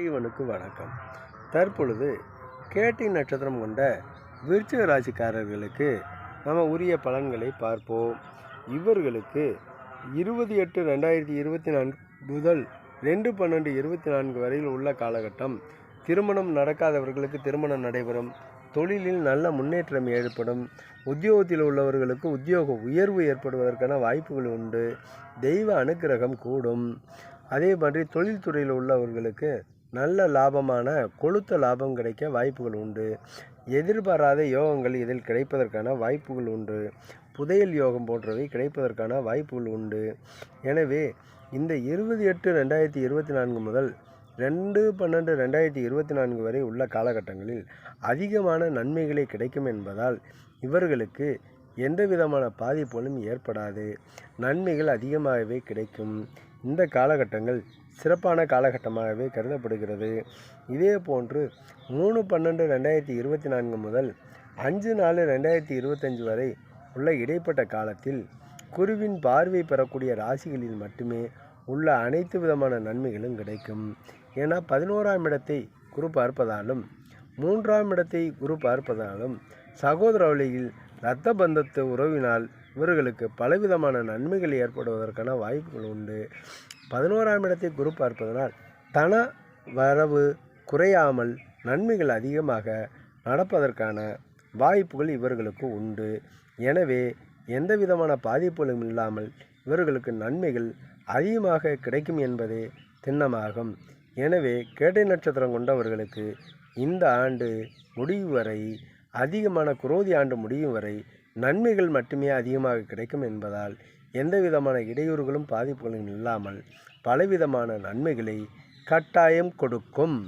இவனுக்கு வணக்கம். தற்பொழுது கேட்டி நட்சத்திரம் கொண்ட விருச்சிக ராசிக்காரர்களுக்கு நம்ம உரிய பலன்களை பார்ப்போம். இவர்களுக்கு இருபது எட்டு ரெண்டாயிரத்தி இருபத்தி நான்கு முதல் ரெண்டு பன்னெண்டு இருபத்தி நான்கு வரையில் உள்ள காலகட்டம். திருமணம் நடக்காதவர்களுக்கு திருமணம் நடைபெறும். தொழிலில் நல்ல முன்னேற்றம் ஏற்படும். உத்தியோகத்தில் உள்ளவர்களுக்கு உத்தியோக உயர்வு ஏற்படுவதற்கான வாய்ப்புகள் உண்டு. தெய்வ அனுக்கிரகம் கூடும். அதே மாதிரி தொழில்துறையில் உள்ளவர்களுக்கு நல்ல லாபமான கொழுத்த லாபம் கிடைக்க வாய்ப்புகள் உண்டு. எதிர்பாராத யோகங்கள் இதில் கிடைப்பதற்கான வாய்ப்புகள் உண்டு. புதையல் யோகம் போன்றவை கிடைப்பதற்கான வாய்ப்புகள் உண்டு. எனவே இந்த இருபது எட்டு ரெண்டாயிரத்தி இருபத்தி நான்கு முதல் ரெண்டு பன்னெண்டு ரெண்டாயிரத்தி இருபத்தி நான்கு வரை உள்ள காலகட்டங்களில் அதிகமான நன்மைகளை கிடைக்கும் என்பதால் இவர்களுக்கு எந்த விதமான பாதிப்புகளும் ஏற்படாது. நன்மைகள் அதிகமாகவே கிடைக்கும். இந்த காலகட்டங்கள் சிறப்பான காலகட்டமாகவே கருதப்படுகிறது. இதே போன்று மூணு பன்னெண்டு ரெண்டாயிரத்தி இருபத்தி நான்கு முதல் அஞ்சு நாலு ரெண்டாயிரத்தி இருபத்தஞ்சு வரை உள்ள இடைப்பட்ட காலத்தில் குருவின் பார்வை பெறக்கூடிய ராசிகளில் மட்டுமே உள்ள அனைத்து விதமான நன்மைகளும் கிடைக்கும். ஏன்னா பதினோராம் இடத்தை குரு பார்ப்பதாலும் மூன்றாம் இடத்தை குரு பார்ப்பதாலும் சகோதர வழியில் இரத்த பந்தத்து உறவினால் இவர்களுக்கு பலவிதமான நன்மைகள் ஏற்படுவதற்கான வாய்ப்புகள் உண்டு. பதினோராம் இடத்தை குரு பார்ப்பதனால் தன வரவு குறையாமல் நன்மைகள் அதிகமாக நடப்பதற்கான வாய்ப்புகள் இவர்களுக்கு உண்டு. எனவே எந்த விதமான பாதிப்புகளும் இல்லாமல் இவர்களுக்கு நன்மைகள் அதிகமாக கிடைக்கும் என்பதே திண்ணமாகும். எனவே கேட்டை நட்சத்திரம் கொண்டவர்களுக்கு இந்த ஆண்டு முடிவு வரை அதிகமான குரோதி ஆண்டு முடியும் வரை நன்மைகள் மட்டுமே அதிகமாக கிடைக்கும் என்பதால் எந்த விதமான இடையூறுகளும் பாதிப்புகளும் இல்லாமல் பலவிதமான நன்மைகளை கட்டாயம் கொடுக்கும்.